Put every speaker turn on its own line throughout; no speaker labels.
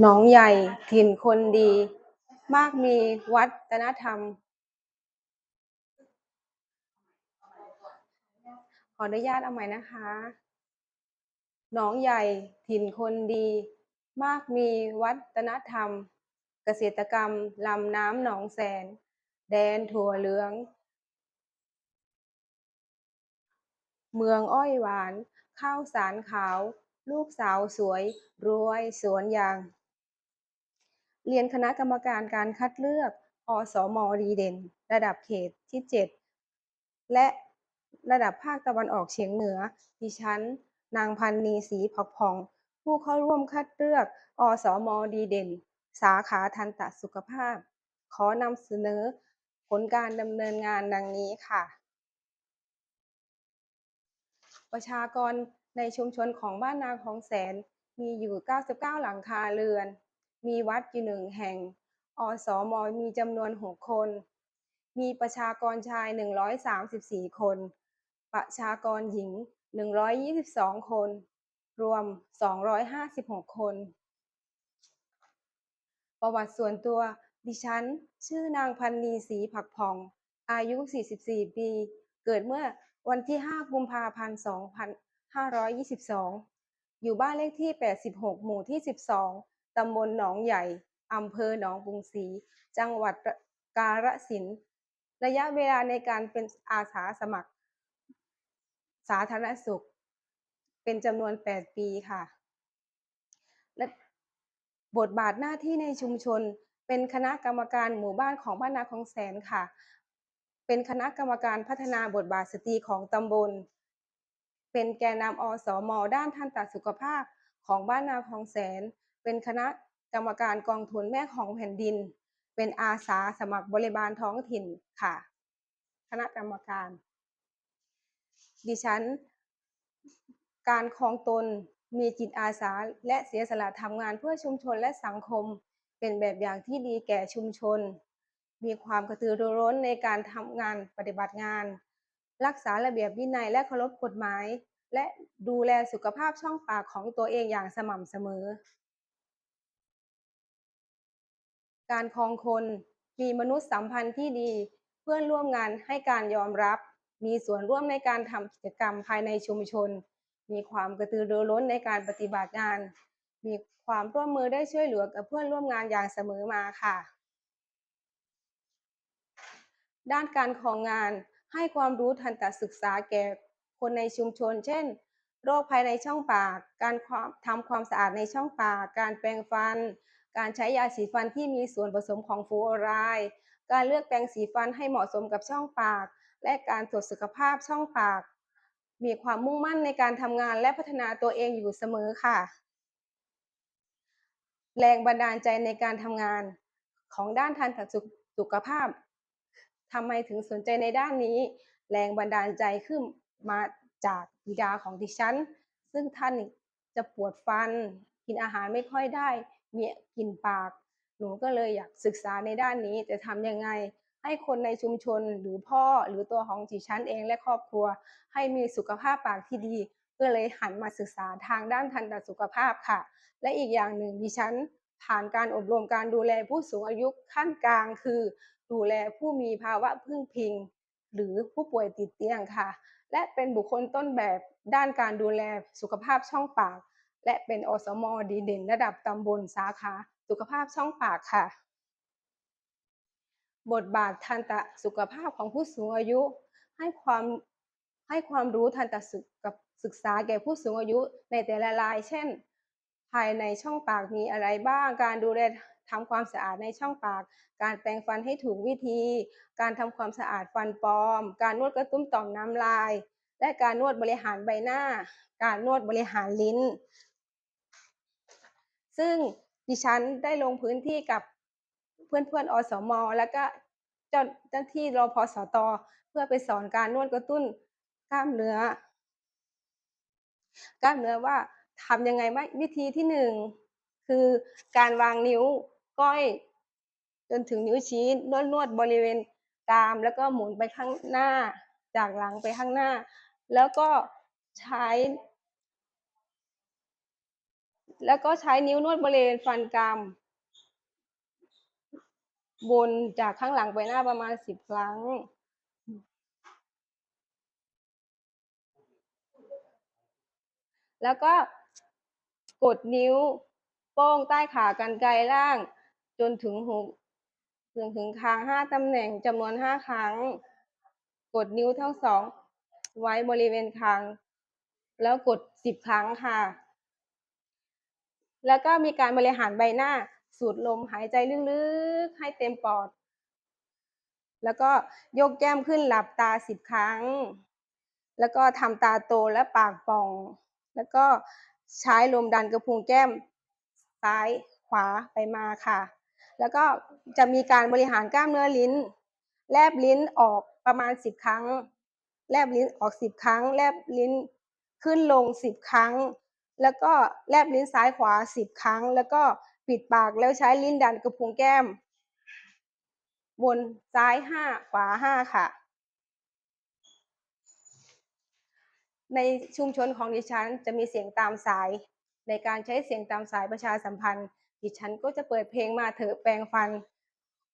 หนองใหญ่ถิ่นคนดี มากมีวัฒนธรรม ขออนุญาตเอาใหม่นะคะ หนองใหญ่ถิ่นคนดี มากมีวัฒนธรรม เกษตรกรรมลำน้ำหนองแสน แดนถั่วเหลือง เมืองอ้อยหวาน ข้าวสารขาวลูกสาวสวยรวยสวนยาง เรียนคณะกรรมการการคัดเลือก อสมดีเด่น ระดับเขตที่ 7 และระดับภาคตะวันออกเฉียงเหนือ ดิฉัน นางพันนีศรีผักผ่อง ผู้เข้าร่วมคัดเลือก อสมดีเด่น สาขาทันตสุขภาพ ขอนำเสนอผลการดำเนินงานดังนี้ค่ะ ประชากรในชุมชนของบ้านนาคลองแสนมีอยู่ 99 หลังคาเรือน มีวัดอยู่หนึ่งแห่ง อสมมีจำนวน6คน มีประชากรชาย 134 คน ประชากรหญิง 122 คน รวม 256 คน ประวัติส่วนตัวดิฉัน ชื่อนางพันนีศรีผักผ่อง อายุ 44 ปี เกิดเมื่อวันที่ 5 กุมภาพันธ์ 2522 อยู่บ้านเลขที่ 86 หมู่ที่ 12 ตำบลหนองใหญ่อำเภอหนองกรุงศรีจังหวัดกาฬสินธุ์ระยะเวลาในการเป็นอาสาสมัคร สาธารณสุข เป็นจำนวน 8 ปีค่ะ และบทบาทหน้าที่ในชุมชน เป็นคณะกรรมการหมู่บ้านของบ้านนาคลองแสนค่ะ เป็นคณะกรรมการพัฒนาบทบาทสตรีของตำบล เป็นแกนนำอสมด้านทันตสุขภาพของบ้านนาคลองแสน เป็นคณะกรรมการกองทุนแม่ของแผ่นดิน เป็นอาสาสมัครบริบาลท้องถิ่นค่ะ คณะกรรมการ ดิฉัน การคลองตนมีจิตอาสาและเสียสละทำงานเพื่อชุมชนและสังคม เป็นแบบอย่างที่ดีแก่ชุมชน มีความกระตือรือร้นในการทำงานปฏิบัติงาน รักษาระเบียบวินัยและเคารพกฎหมาย และดูแลสุขภาพช่องปากของตัวเองอย่างสม่ำเสมอ การคองคน มีมนุษยสัมพันธ์ที่ดี เพื่อนร่วมงานให้การยอมรับ มีส่วนร่วมในการทำกิจกรรมภายในชุมชน มีความกระตือรือร้นในการปฏิบัติงาน มีความร่วมมือได้ช่วยเหลือกับเพื่อนร่วมงานอย่างเสมอมาค่ะ ด้านการของงานให้ความรู้ทันตศึกษาแก่คนในชุมชน เช่น โรคภายในช่องปาก การทำความสะอาดในช่องปาก การแปรงฟัน การใช้ยาสีฟันที่มีส่วนผสมของฟูออไรด์การเลือกแปรงสีฟันให้เหมาะสมกับช่องปาก และการตรวจสุขภาพช่องปาก มีความมุ่งมั่นในการทำงานและพัฒนาตัวเองอยู่เสมอค่ะ แรงบันดาลใจในการทำงานของด้านทันตสุขภาพทำไมถึงสนใจในด้านนี้ แรงบันดาลใจขึ้นมาจากบิดาของดิฉัน ซึ่งท่านจะปวดฟัน กินอาหารไม่ค่อยได้ มีกลิ่นปาก หนูก็เลยอยากศึกษาในด้านนี้จะทำยังไง ให้คนในชุมชนหรือพ่อหรือตัวของดิฉันเองและครอบครัว ให้มีสุขภาพปากที่ดี ก็เลยหันมาศึกษาทางด้านทันตสุขภาพค่ะ และอีกอย่างหนึ่งดิฉันผ่านการอบรมการดูแลผู้สูงอายุขั้นกลาง คือ ดูแลผู้มีภาวะพึ่งพิง หรือผู้ป่วยติดเตียงค่ะ และเป็นบุคคลต้นแบบด้านการดูแลสุขภาพช่องปาก และเป็นอสมดีเด่นระดับตำบลสาขาสุขภาพช่องปากค่ะ บทบาททันตสุขภาพของผู้สูงอายุให้ความให้ความรู้ทันตสุขศึกษาแก่ผู้สูงอายุในแต่ละราย เช่น ภายในช่องปากมีอะไรบ้าง การดูแลทำความสะอาดในช่องปาก การแปรงฟันให้ถูกวิธี การทำความสะอาดฟันปลอม การนวดกระตุ้มต่อมน้ำลาย และการนวดบริหารใบหน้า การนวดบริหารลิ้น ซึ่งดิฉันได้ลงพื้นที่กับเพื่อนๆอสม แล้วก็เจ้าเจ้าที่รอพสต เพื่อไปสอนการนวดกระตุ้นกล้ามเนื้อ กล้ามเนื้อว่าทำยังไงบ้างวิธีที่หนึ่งคือการวางนิ้วก้อย จนถึงนิ้วชี้นวดนวดบริเวณกราม แล้วก็หมุนไปข้างหน้า จากหลังไปข้างหน้า แล้วก็ใช้ แล้วก็ใช้นิ้วนวดบริเวณฟันกรามบนจากข้างหลังไปหน้าประมาณสิบครั้ง แล้วก็กดนิ้วโป้งใต้ขากรรไกรล่าง จนถึงหูถึงถึงคางห้าตำแหน่งจำนวนห้าครั้ง กดนิ้วทั้งสองไว้บริเวณคาง แล้วกดสิบครั้งค่ะ แล้วก็มีการบริหารใบหน้า สูดลมหายใจลึกๆ ให้เต็มปอด แล้วก็ยกแก้มขึ้นหลับตาสิบครั้ง แล้วก็ทำตาโตและปากป่อง แล้วก็ใช้ลมดันกระพุ้งแก้มซ้ายขวาไปมาค่ะ แล้วก็จะมีการบริหารกล้ามเนื้อลิ้น แลบลิ้นออกประมาณสิบครั้ง แลบลิ้นออกสิบครั้ง แลบลิ้นขึ้นลงสิบครั้ง แล้วก็แลบลิ้นซ้ายขวาสิบครั้ง แล้วก็ปิดปากแล้วใช้ลิ้นดันกระพุ้งแก้มบนซ้ายห้าขวาห้าค่ะ ในชุมชนของดิฉันจะมีเสียงตามสาย ในการใช้เสียงตามสายประชาสัมพันธ์ ดิฉันก็จะเปิดเพลงมาเถอะแปลงฟัน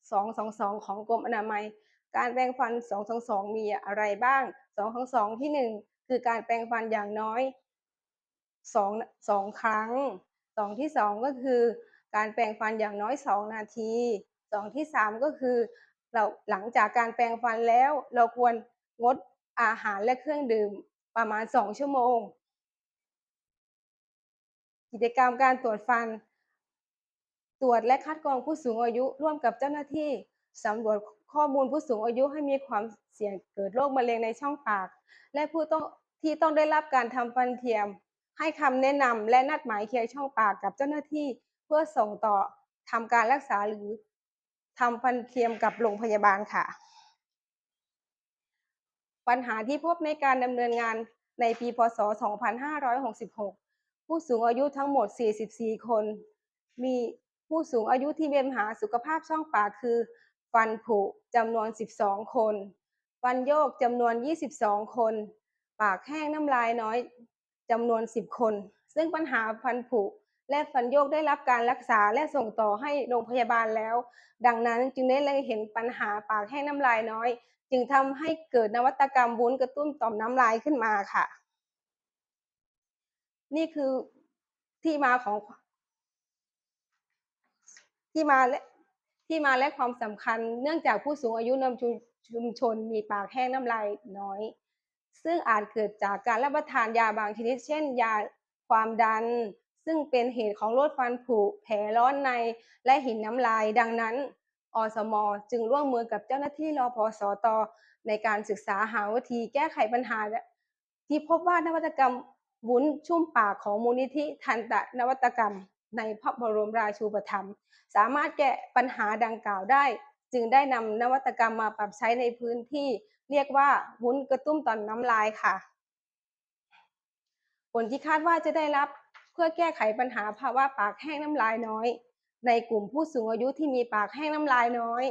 222ของกรมอนามัย การแปรงฟัน222มีอะไรบ้าง222ที่1คือการแปรงฟันอย่างน้อย 2 2ครั้ง2ที่2ก็คือ การแปรงฟันอย่างน้อย2นาที2ที่3ก็คือ เราหลังจากการแปรงฟันแล้ว เราควรงดอาหารและเครื่องดื่มประมาณ2ชั่วโมง กิจกรรมการตรวจฟัน ตรวจและคัดกรองผู้สูงอายุร่วมกับเจ้าหน้าที่สำรวจข้อมูลผู้สูงอายุให้มีความเสี่ยงเกิดโรคมะเร็งในช่องปาก และผู้ต้องที่ต้องได้รับการทำฟันเทียม ให้คำแนะนำและนัดหมายเคลียร์ช่องปากกับเจ้าหน้าที่ เพื่อส่งต่อทำการรักษาหรือทำฟันเทียมกับโรงพยาบาลค่ะ ปัญหาที่พบในการดำเนินงานในปีพศ 2566 ผู้สูงอายุทั้งหมด 44 คน มีผู้สูงอายุที่มีปัญหาสุขภาพช่องปากคือ ฟันผุจำนวน 12 คน ฟันโยกจำนวน 22 คน ปากแห้งน้ำลายน้อย จำนวน 10 คน ซึ่งปัญหาฟันผุและฟันโยกได้รับการรักษาและส่งต่อให้โรงพยาบาลแล้ว ดังนั้นจึงได้เล็งเห็นปัญหาปากแห้งน้ำลายน้อย จึงทำให้เกิดนวัตกรรมวุ้นกระตุ้นต่อมน้ำลายขึ้นมาค่ะ นี่คือที่มาของ ที่มาและที่มาและความสำคัญ เนื่องจากผู้สูงอายุในชุมชุมชนมีปากแห้งน้ำลายน้อย ซึ่งอาจเกิดจากการรับประทานยาบางชนิด เช่น ยาความดัน ซึ่งเป็นเหตุของโรคฟันผุ แผลร้อนใน และหินน้ำลาย ดังนั้น อสม จึงร่วมมือกับเจ้าหน้าที่รอพสตในการศึกษาหาวิธีแก้ไขปัญหา ที่พบว่านวัตกรรมวุ้นชุ่มปากของมูลนิธิทันตะนวัตกรรม ในพระบรมราชูปถัมภ์สามารถแก้ปัญหาดังกล่าวได้ จึงได้นำนวัตกรรมมาปรับใช้ในพื้นที่ เรียกว่าวุ้นกระตุ้มต่อมน้ำลายค่ะ ผลที่คาดว่าจะได้รับเพื่อแก้ไขปัญหาภาวะปากแห้งน้ำลายน้อย ในกลุ่มผู้สูงอายุที่มีปากแห้งน้ำลายน้อย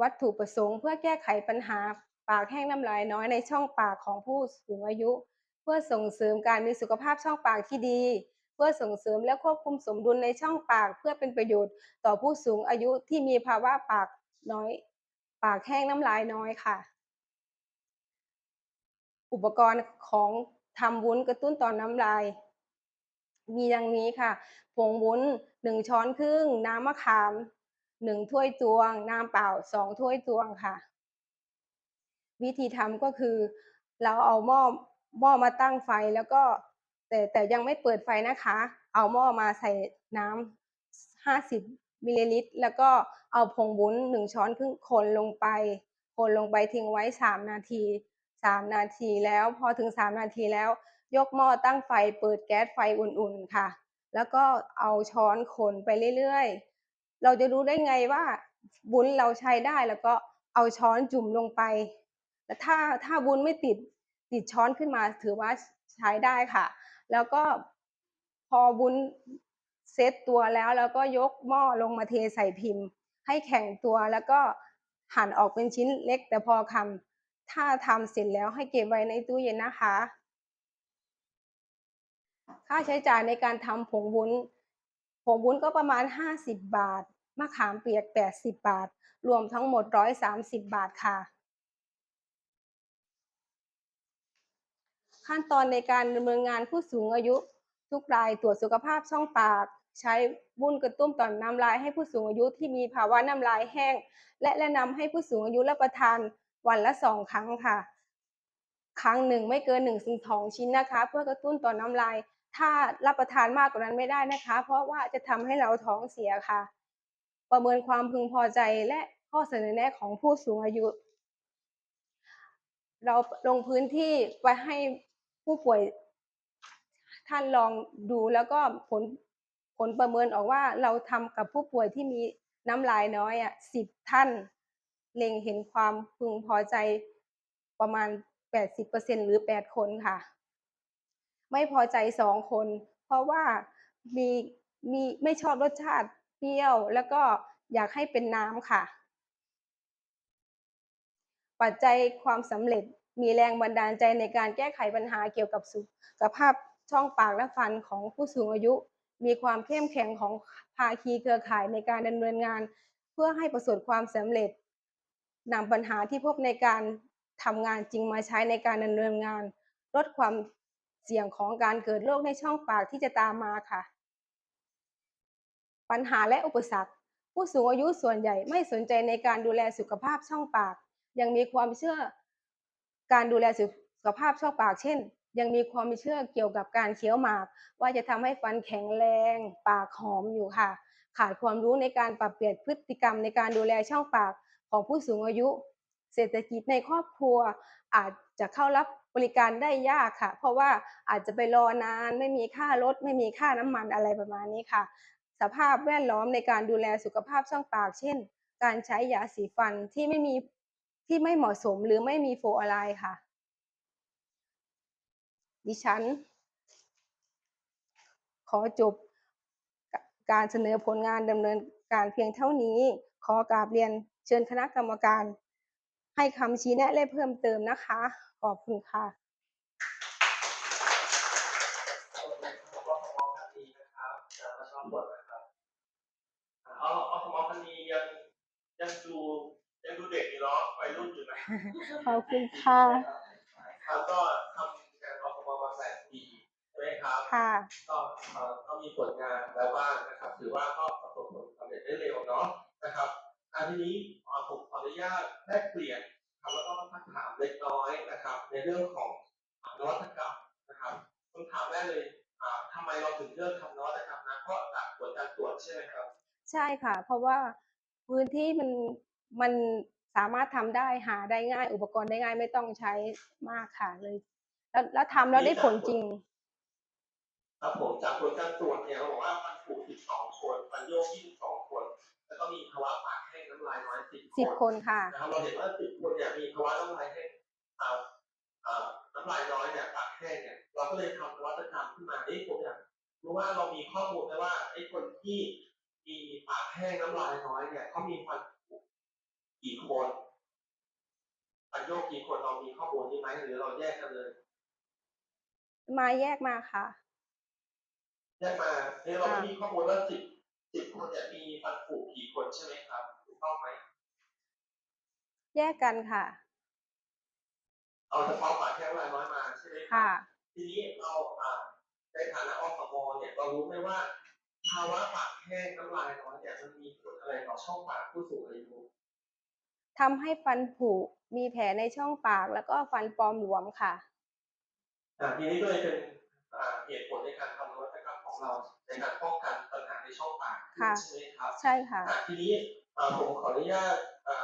วัตถุประสงค์เพื่อแก้ไขปัญหาปากแห้งน้ำลายน้อยในช่องปากของผู้สูงอายุ เพื่อส่งเสริมการมีสุขภาพช่องปากที่ดี เพื่อส่งเสริมและควบคุมสมดุลในช่องปาก เพื่อเป็นประโยชน์ต่อผู้สูงอายุที่มีภาวะปากน้อย ปากแห้งน้ำลายน้อยค่ะ อุปกรณ์ของทำวุ้นกระตุ้นต่อมน้ำลาย มีดังนี้ค่ะผงวุ้นหนึ่งช้อนครึ่ง น้ำมะขามหนึ่งถ้วยตวง น้ำเปล่าสองถ้วยตวงค่ะ วิธีทำก็คือ เราเอาหม้อหม้อมาตั้งไฟแล้วก็ แต่แต่ยังไม่เปิดไฟนะคะ เอาหม้อมาใส่น้ำห้าสิบมิลลิลิตร แล้วก็ เอาผงวุ้นหนึ่งช้อนครึ่งคนลงไป คนลงไปทิ้งไว้สามนาทีสามนาทีแล้วพอถึงสามนาทีแล้ว ยกหม้อตั้งไฟเปิดแก๊สไฟอุ่นๆค่ะ แล้วก็เอาช้อนคนไปเรื่อยๆ เราจะรู้ได้ไงว่าวุ้นเราใช้ได้แล้วก็เอาช้อนจุ่มลงไปแต่ถ้าถ้าวุ้นไม่ติดติดช้อนขึ้นมาถือว่าใช้ได้ค่ะ แล้วก็พอวุ้นเซตตัวแล้วแล้วก็ยกหม้อลงมาเทใส่พิมพ์ ให้แข็งตัวแล้วก็หั่นออกเป็นชิ้นเล็กแต่พอคำถ้าทำเสร็จแล้วให้เก็บไว้ในตู้เย็นนะคะ ค่าใช้จ่ายในการทำผงวุ้น ผงวุ้นก็ประมาณ 50 บาท มะขามเปียก 80 บาท รวมทั้งหมด 130 บาทค่ะ ขั้นตอนในการดำเนินงานผู้สูงอายุ ทุกรายตรวจสุขภาพช่องปาก ใช้วุ้นกระตุ้มต่อมน้ำลายให้ผู้สูงอายุที่มีภาวะน้ำลายแห้ง และแนะนำให้ผู้สูงอายุรับประทานวันละสองครั้งค่ะ ครั้งหนึ่งไม่เกินหนึ่งถึงสองชิ้นนะคะ เพื่อกระตุ้นต่อน้ำลาย ถ้ารับประทานมากกว่านั้นไม่ได้นะคะ เพราะว่าจะทำให้เราท้องเสียค่ะ ประเมินความพึงพอใจและข้อเสนอแนะของผู้สูงอายุ เราลงพื้นที่ไปให้ผู้ป่วยท่านลองดูแล้วก็ผล ผลประเมินออกว่าเราทำกับผู้ป่วยที่มีน้ำลายน้อยอะสิบท่าน เล็งเห็นความพึงพอใจประมาณ 80%หรือ 8 คนค่ะ ไม่พอใจสองคน เพราะว่ามีมีไม่ชอบรสชาติเปรี้ยว แล้วก็อยากให้เป็นน้ำค่ะ ปัจจัยความสำเร็จมีแรงบันดาลใจในการแก้ไขปัญหาเกี่ยวกับสุขภาพช่องปากและฟันของผู้สูงอายุ มีความเข้มแข็งของภาคีเครือข่ายในการดำเนินงาน เพื่อให้ประสบความสำเร็จนำปัญหาที่พบในการทำงานจริงมาใช้ในการดำเนินงาน ลดความเสี่ยงของการเกิดโรคในช่องปากที่จะตามมาค่ะ ปัญหาและอุปสรรค ผู้สูงอายุส่วนใหญ่ไม่สนใจในการดูแลสุขภาพช่องปาก ยังมีความเชื่อการดูแลสุขภาพช่องปาก เช่น ยังมีความเชื่อเกี่ยวกับการเคี้ยวหมาก ว่าจะทำให้ฟันแข็งแรง ปากหอมอยู่ค่ะ ขาดความรู้ในการปรับเปลี่ยนพฤติกรรมในการดูแลช่องปากของผู้สูงอายุ เศรษฐกิจในครอบครัวอาจจะเข้ารับบริการได้ยากค่ะ เพราะว่าอาจจะไปรอนานไม่มีค่ารถไม่มีค่าน้ำมันอะไรประมาณนี้ค่ะ สภาพแวดล้อมในการดูแลสุขภาพช่องปาก เช่น การใช้ยาสีฟันที่ไม่มีที่ไม่เหมาะสมหรือไม่มีโฟลูออไรค่ะ ดิฉัน ขอจบการเสนอผลงานดำเนินการเพียงเท่านี้ ขอกราบเรียนเชิญคณะกรรมการ ให้คำชี้แนะและเพิ่มเติมนะคะ ขอบคุณค่ะ
ก็สมงพันธีนะครับจะมาชอบบทนะครับเอาเอาสมองพันธียังยังดูยังดูเด็กอยู่เนาะวัยรุ่นอยู่นะ
ขอบคุณค่ะ
ครับก็ทำงานอสมมาแปดปีใช่ไหม ครับ
ค่ะ
ก็เอ่อก็มีผลงานแล้วบ้างนะครับ ถือว่าก็ประสบผลสำเร็จได้เร็วเนาะนะครับอันทีนี้เอ่อผมขออนุญาตแลกเปลี่ยนครับแล้วก็ทักถามเล็กน้อยนะครับ ในเรื่องของนวัตกรรมนะครับคำถามแรกเลยอ่าทำไมเราถึงเลือกทำนวัตกรรมนะเพราะจากผลการตรวจใช่ไหมครับ
ใช่ค่ะ เพราะว่าพื้นที่มันมันสามารถทำได้หาได้ง่าย อุปกรณ์ได้ง่ายไม่ต้องใช้มากค่ะเลย แล้วแล้วทำแล้วได้ผลจริง
ครับผมจากผลการตรวจเนี่ยเราบอกว่ามันถูก12คนมันโยก22คน แล้วก็มีภาวะปากแห้งน้ำลายน้อย10
สิบคนค่ะ
นะครับเราเห็นว่า10คนเนี่ยมีภาวะน้ำลายแห้งอ่าอ่าน้ำลายน้อยเนี่ยปากแห้งเนี่ยเราก็เลยทำนวัตกรรมขึ้นมานี่ผมอยากรู้ว่าเรามีข้อมูลไหมว่าไอ้คนที่มีปากแห้งน้ำลายน้อยเนี่ยเขามีฟันผุกี่คนฟันโยกกี่คนเรามีข้อมูลนี้ไหมหรือเราแยกกันเลย
มาแยกมาค่ะ
แยกมาเนี่ยเราไม่มีข้อมูลว่าสิบสิบคนเนี่ยมีฟันผุกี่คนใช่ไหมครับถูกต้องไหม
แยกกันค่ะ
เอาเฉพาะปากแค่รายน้อยมาใช่ไหมครั
ค่ะ
ทีนี้เราอ่าในฐานะอสมเนี่ยเรารู้ไหมว่าภาวะปากแห้งน้ำลายน้อยเนี่ยมันมีผลอะไรต่อช่องปากผู้สูงอายุ
ทำให้ฟันผุมีแผลในช่องปากแล้วก็ฟันปลอมหลวมค่ะ
อ่าทีนี้ก็เลยเป็นอ่าเหตุผลในการทำ เราในการป้องกันปัญหาในช่องปาก
ค่ะ
ใช่ไหมครับ
ใช่ค่ะ
อ่าทีนี้อ่าผมขออนุญาตอ่า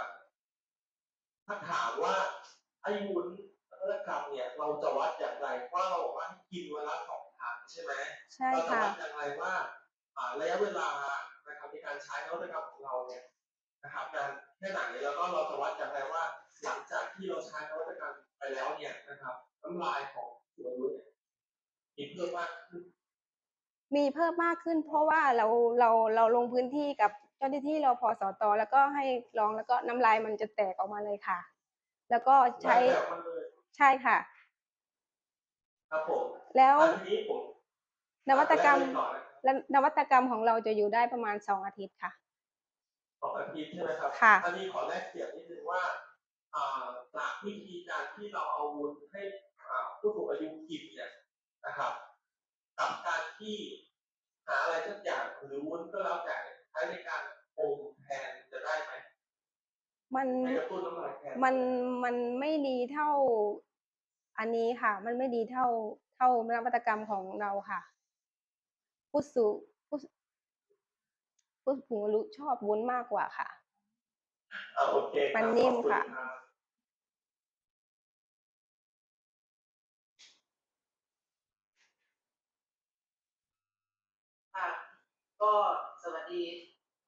ถ้าถามว่าไอ้วุ้นนวัตกรรมเนี่ยเราจะวัดอย่างไรว่าเราบอกว่าให้กินวันละสองครั้งใช่ไหม
ใช่
เราจะ
ค่ะ
วัดอย่างไรว่าอ่าระยะเวลานะครับในการใช้นวัตกรรมของเราเนี่ยนะครับนานแค่ไหนแล้วก็เราจะวัดอย่างไรว่า หลังจากที่เราใช้นวัตกรรมไปแล้วเนี่ยนะครับน้ำลายของตัววุ้นเนี่ยมีเพิ่มมากขึ้น
มีเพิ่มมากขึ้น เพราะว่าเราเราเราลงพื้นที่กับเจ้าหน้าที่เราพอสอตอแล้วก็ให้ลองแล้วก็น้ำลายมันจะแตกออกมาเลยค่ะ แล้วก็ใช้
แบบมันเลย
ใช่ค่ะ
ครับผม
แล้ว
อันนี้ผม
นวัตกรรม
แก่อนนะ
และนวัตกรรมของเราจะอยู่ได้ประมาณสองอาทิตย์ค่ะ
สองอาทิตย์ใช่ไหมครับ
ค่ะ
อันนี้ขอแลกเปลี่ยนนิดนึงว่าอ่าจากวิธีการที่เราเอาวุ้นให้อ่าผู้สูงอายุกินเนี่ยนะครับ กับการที่หาอะไรสักอย่างหรือวุ้นก็แล้วแต่ใช้ในการอมแทนจะได้ไหม
มัน
ให้กระตุ้นน้ำลายแทน
มันมันไม่ดีเท่า อันนี้ค่ะ มันไม่ดีเท่า เท่านวัตกรรมของเราค่ะผู้สูผู้ผู้สูงอายุชอบวุ้นมากกว่าค่ะ
อ่าโอเคครับ
มันนิ่ม
ขอบณ
ค่ะ
รับ
ค่ะ ก็สวัสดี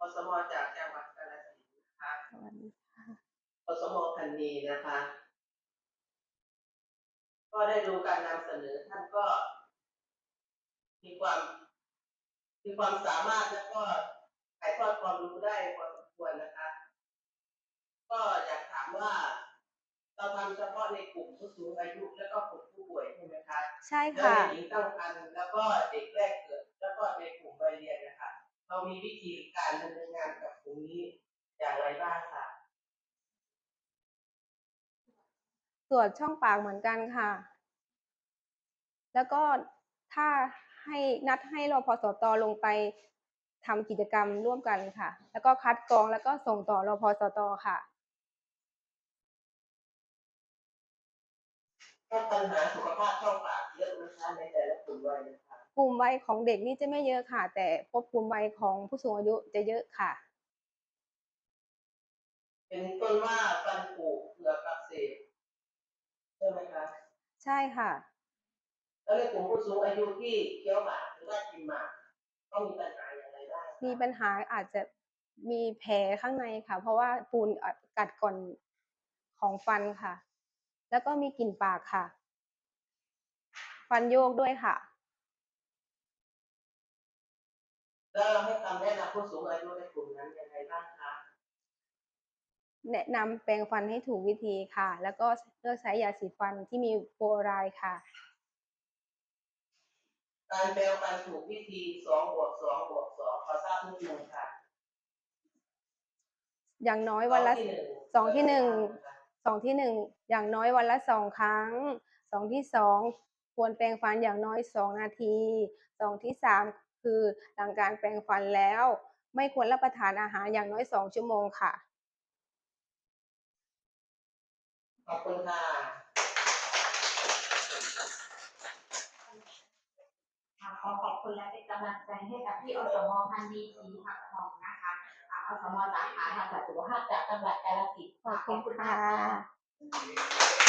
อสมจากจังหวัดกาฬสินธุ์นะคะ
สวัสดีค่ะ
อสมพันนีนะคะ ก็ได้ดูการนำเสนอท่านก็ มีความมีความสามารถแล้วก็ถ่ายทอดความรู้ได้พอสมควรนะคะ ก็อยากถามว่าเราทำเฉพาะในกลุ่มผู้สูงอายุแล้วก็กลุ่มผู้ป่วยใช่ไหมคะ
ใช่
แล้ว
ค่ะ
ในหญิงตั้งครรภ์แล้วก็เด็กแรกเกิด แล้วก็ในกลุ่มวัยเรียนนะคะเรามีวิธีการดำเนินงานกับกลุ่มนี้อย่างไรบ้างคะ
ตรวจช่องปากเหมือนกันค่ะ แล้วก็ถ้าให้นัดให้รพสตลงไปทำกิจกรรมร่วมกันค่ะ แล้วก็คัดกรองแล้วก็ส่งต่อรพสตค่ะ
ถ้าปัญหาสุขภาพช่องปากเยอะนะคะในแต่ละกลุ่มวัยนะคะ
กลุ่มวัยของเด็กนี่จะไม่เยอะค่ะ แต่พบกลุ่มวัยของผู้สูงอายุจะเยอะค่ะ
เป็นต้นว่าฟันผุเหงือกอักเสบใช่ไหมคะ
ใช่ค่ะ
แล้วในกลุ่มผู้สูงอายุที่เคี้ยวหมากหรือว่ากินหมากต้องมีปัญหาอย่างไรบ้างคะ
มีปัญหาอาจจะมีแผลข้างในค่ะ เพราะว่าปูนกัดก่อนของฟันค่ะ แล้วก็มีกลิ่นปากค่ะ ฟันโยกด้วยค่ะ
แล้วเราให้คำแนะนำผู้สูงอายุในกลุ่มนั้นยังไงบ้างคะ
แนะนำแปรงฟันให้ถูกวิธีค่ะ แล้วก็เลือกใช้ยาสีฟันที่มีฟลูออไรด์ค่ะ
การแปลงฟันถูกวิธีสองบวกสองบวกสองขอทราบนิดนึงค่ะ
อย่างน้อยวันละ
สองที่หนึ่ง
สองที่หนึ่งสองที่หนึ่งอย่างน้อยวันละสองครั้งสองที่สองควรแปรงฟันอย่างน้อยสองนาทีสองที่สาม คือหลังการแปรงฟันแล้ว ไม่ควรรับประทานอาหารอย่างน้อยสองชั่วโมงค่ะ
ขอบคุณค่ะ
ค่ะขอขอบคุณและเป็นกำลังใจให้กับพี่อสมพันธ์ดีศรีหักทองนะคะอ่าอสมสาขาทางสุขภาพจากจังหวัดกาฬสินธุ์
ขอบคุณ
มาก
ค่ะ